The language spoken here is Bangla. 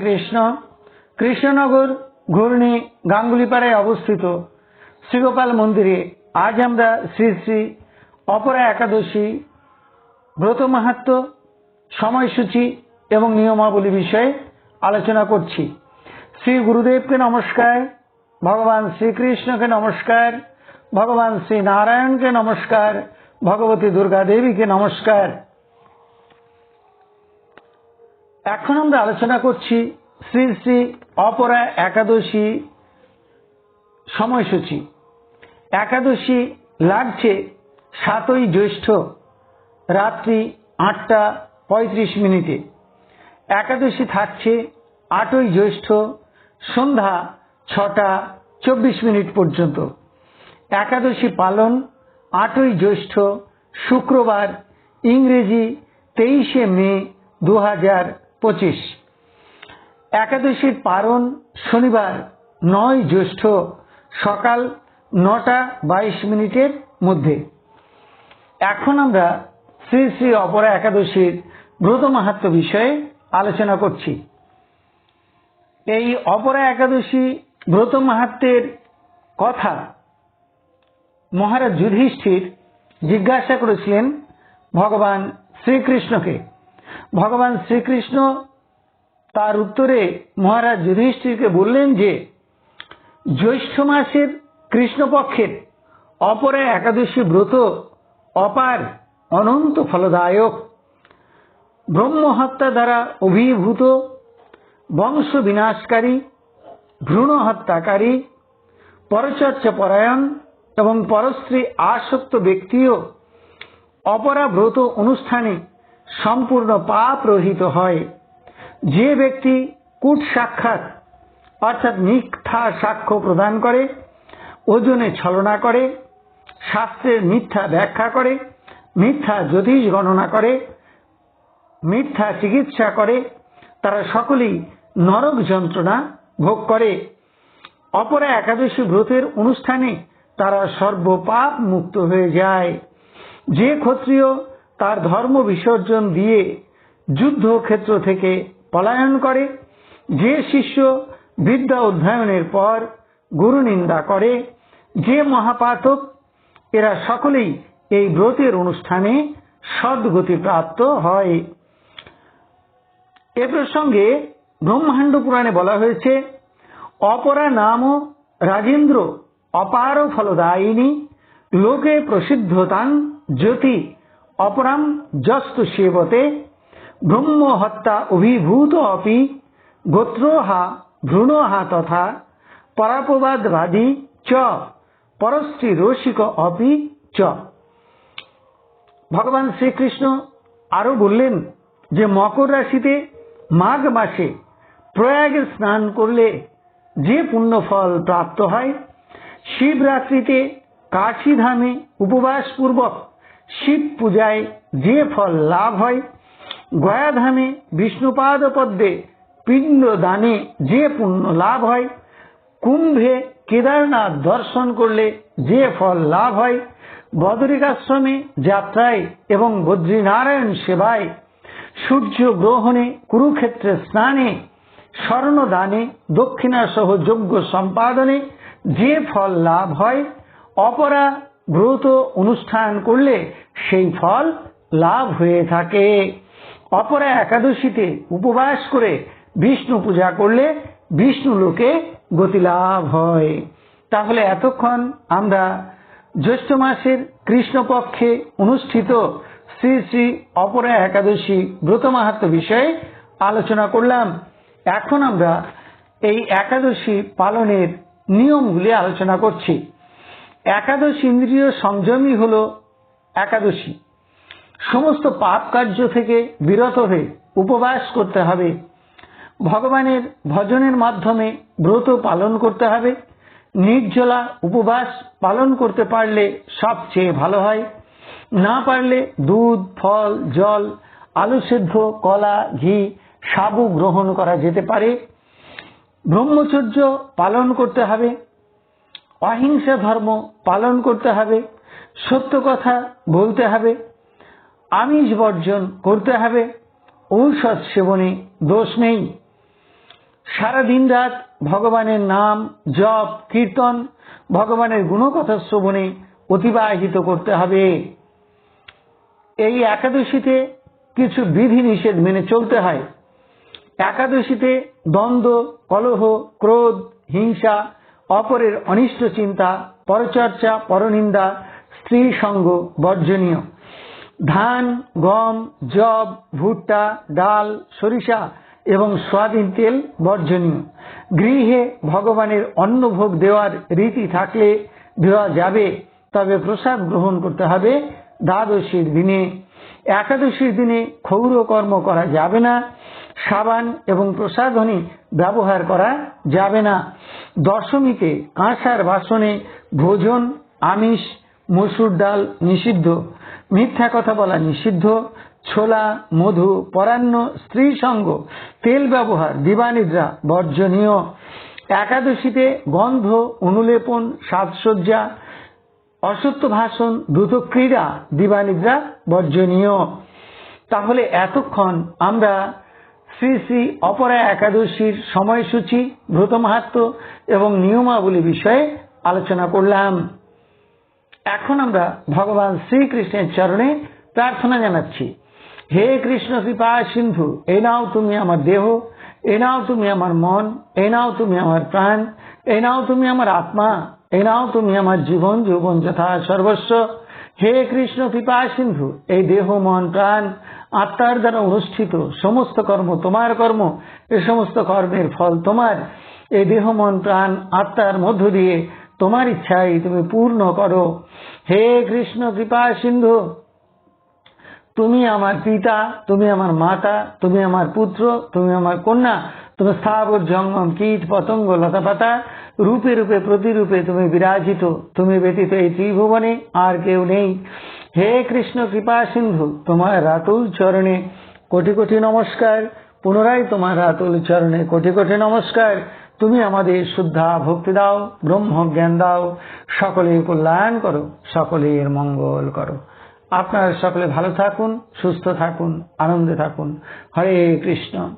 কৃষ্ণ। কৃষ্ণনগর ঘূর্ণি গাঙ্গুলিপাড়ায় অবস্থিত। শ্রীগোপাল মন্দিরে আজ আমরা শ্রী শ্রী অপরা একাদশী, ব্রত মাহাত্ম সময়সূচি এবং নিয়মাবলী বিষয়ে আলোচনা করছি। শ্রী গুরুদেবকে নমস্কার, ভগবান শ্রীকৃষ্ণকে নমস্কার, ভগবান শ্রী নারায়ণকে নমস্কার, ভগবতী দুর্গা দেবীকে নমস্কার। এখন আমরা আলোচনা করছি শ্রী শ্রী অপরা একাদশী সময়সূচি। একাদশী লাগছে সাতই জ্যৈষ্ঠ রাত্রি আটটা পঁয়ত্রিশ মিনিটে। একাদশী থাকছে আটই জ্যৈষ্ঠ সন্ধ্যা ছটা চব্বিশ মিনিট পর্যন্ত। একাদশী পালন আটই জ্যৈষ্ঠ শুক্রবার ইংরেজি তেইশে মে দু হাজার পঁচিশ। একাদশীর পারণ শনিবার নয় জ্যৈষ্ঠ সকাল নটা বাইশ মিনিটের মধ্যে। এখন আমরা শ্রী শ্রী অপরা একাদশীর ব্রত মাহাত্ম বিষয়ে আলোচনা করছি। এই অপরা একাদশী ব্রত মাহাত্মের কথা মহারাজ যুধিষ্ঠির জিজ্ঞাসা করেছিলেন ভগবান শ্রীকৃষ্ণকে। ভগবান শ্রীকৃষ্ণ তার উত্তরে মহারাজ যুধিষ্ঠিরকে বললেন যে, জ্যৈষ্ঠ মাসের কৃষ্ণপক্ষের অপরা একাদশী ব্রত অপার অনন্ত ফলদায়ক। ব্রহ্মহত্যা দ্বারা অভিভূত, বংশ বিনাশকারী, ভ্রূণ হত্যাকারী, পরচর্চা পরায়ণ এবং পরস্ত্রী আসক্ত ব্যক্তিও অপরা ব্রত অনুষ্ঠানে সম্পূর্ণ পাপ রহিত হয়। যে ব্যক্তি কূট সাক্ষাৎ, অর্থাৎ মিথ্যা সাক্ষ্য প্রদান করে, ওজনে ছলনা করে, শাস্ত্রের মিথ্যা ব্যাখ্যা করে, মিথ্যা জ্যোতিষ গণনা করে, মিথ্যা চিকিৎসা করে, তারা সকলেই নরক যন্ত্রণা ভোগ করে। অপরা একাদশী ব্রতের অনুষ্ঠানে তারা সর্বপাপ মুক্ত হয়ে যায়। যে ক্ষত্রিয় তার ধর্ম বিসর্জন দিয়ে যুদ্ধক্ষেত্র থেকে পলায়ন করে। যে শিষ্য বিদ্যা অধ্যয়নের পর গুরু নিন্দা করে, যে মহাপাতক, এরা সকলেই এই ব্রতের অনুষ্ঠানে সদ্গতি প্রাপ্ত হয়। এ প্রসঙ্গে ব্রহ্মাণ্ড পুরাণে বলা হয়েছে, অপরা নাম রাজেন্দ্র অপার ফলদায়িনী, লোকে প্রসিদ্ধতান জ্যোতি অপরাম যস্তু সেবতে ব্রহ্ম হত্যা অভিভূত অপি, গোত্রহা ভ্রূণহা তথা পরাপবাদবাদী চ, পরশ্রী রসিক অপি চ। ভগবান শ্রীকৃষ্ণ আরও বললেন যে মকর রাশিতে মাঘ মাসে প্রয়াগে স্নান করলে যে পুণ্যফল প্রাপ্ত হয়, শিবরাত্রিতে কাশীধামে উপবাস পূর্বক শিব পূজায় যে ফল লাভ হয়, গয়াধামে বিষ্ণুপাদ পদ্মে পিণ্ড দানে যে পুণ্য লাভ হয়, কুম্ভে কেদারনাথ দর্শন করলে যে ফল লাভ হয়, বদরিকাশ্রমে যাত্রায় এবং বদ্রীনারায়ণ সেবায় সূর্য গ্রহণে কুরুক্ষেত্রে স্নানে, স্বর্ণদানে দক্ষিণা সহ যোগ্য সম্পাদনে যে ফল লাভ হয়, অপরা ব্রত অনুষ্ঠান করলে সেই ফল লাভ হয়ে থাকে। অপরা একাদশীতে উপবাস করে বিষ্ণু পূজা করলে বিষ্ণু লোকে গতি লাভ হয়। তাহলে এতক্ষণ আমরা জ্যৈষ্ঠ মাসের কৃষ্ণপক্ষে অনুষ্ঠিত শ্রী শ্রী অপরা একাদশী ব্রত মাহাত্ম বিষয়ে আলোচনা করলাম। এখন আমরা এই একাদশী পালনের নিয়মগুলি আলোচনা করছি। একাদশ ইন্দ্রিয় সংযমই হল একাদশী। সমস্ত পাপ কার্য থেকে বিরত হয়ে উপবাস করতে হবে। ভগবানের ভজনের মাধ্যমে ব্রত পালন করতে হবে। নির্জলা উপবাস পালন করতে পারলে সবচেয়ে ভালো হয়। না পারলে দুধ, ফল, জল, আলু সেদ্ধ, কলা, ঘি, সাবু গ্রহণ করা যেতে পারে। ব্রহ্মচর্য পালন করতে হবে। অহিংসা ধর্ম পালন করতে হবে, সত্য কথা বলতে হবে, আমিষ বর্জন করতে হবে, ঔষধ সেবনে দোষ নেই। সারা দিন রাত ভগবানের নাম জপ, কীর্তন, ভগবানের গুণকথা শ্রবণে অতিবাহিত করতে হবে। এই একাদশীতে কিছু বিধি নিষেধ মেনে চলতে হয়। একাদশীতে দ্বন্দ্ব, কলহ, ক্রোধ, হিংসা অপরের অনিষ্ট চিন্তা, পরচর্চা, পরনিন্দা স্ত্রী সঙ্গ বর্জনীয়। ধান, গম জব ভুট্টা, ডাল, সরিষা এবং সোয়াবিন তেল বর্জনীয়। গৃহে ভগবানের অন্নভোগ দেওয়ার রীতি থাকলে দেওয়া যাবে, তবে প্রসাদ গ্রহণ করতে হবে দ্বাদশীর দিনে। একাদশীর দিনে ক্ষৌর কর্ম করা যাবে না, সাবান এবং প্রসাধনী ব্যবহার করা যাবে না। দশমীতে কাঁসার বাসনে ভোজন, আমিষ, মসুর ডাল নিষিদ্ধ, মিথ্যা কথা বলা নিষিদ্ধ, ছোলা, মধু, পরান্ন, স্ত্রী সঙ্গ, তেল ব্যবহার, দিবানিদ্রা বর্জনীয়। একাদশীতে গন্ধ অনুলেপন সাজসজ্জা অসত্য ভাষণ, দ্রুত ক্রীড়া, দিবানিদ্রা বর্জনীয়। তাহলে এতক্ষণ আমরা শ্রী শ্রী অপরা একাদশীর সময়সূচি, ব্রত মাহাত্ম এবং নিয়মাবলী বিষয়ে আলোচনা করলাম। এখন আমরা ভগবান শ্রীকৃষ্ণের চরণে প্রার্থনা জানাচ্ছি। হে কৃষ্ণ কৃপা সিন্ধু, এ নাও তুমি আমার দেহ, এ নাও তুমি আমার মন, এ নাও তুমি আমার প্রাণ এ নাও তুমি আমার আত্মা এ নাও তুমি আমার জীবন, যৌবন যথা সর্বস্ব। হে কৃষ্ণ কৃপা সিন্ধু, এই দেহ, মন, প্রাণ, আত্মার দ্বারা অনুষ্ঠিত সমস্ত কর্ম তোমার কর্ম, এ সমস্ত কর্মের ফল তোমার। এই দেহ, মন, প্রাণ, আত্মার মধ্য দিয়ে তোমার ইচ্ছাই তুমি পূর্ণ করো। হে কৃষ্ণ কৃপা সিন্ধু, তুমি আমার পিতা, তুমি আমার মাতা, তুমি আমার পুত্র, তুমি আমার কন্যা, তুমি স্থাবর, জঙ্গম, কীট, পতঙ্গ, লতাপাতা রূপে রূপে, প্রতিরূপে তুমি বিরাজিত, তুমি ব্যতীত এই ত্রিভুবনে আর কেউ নেই। হে কৃষ্ণ কৃপা সিন্ধু, তোমার রাতুল চরণে কোটি কোটি নমস্কার। পুনরায় তোমার রাতুল চরণে কোটি কোটি নমস্কার। তুমি আমাদের শুদ্ধা ভক্তি দাও, ব্রহ্ম জ্ঞান দাও। সকলের কল্যাণ করো, সকলের মঙ্গল করো। আপনারা সকলে ভালো থাকুন, সুস্থ থাকুন, আনন্দে থাকুন। হরে কৃষ্ণ।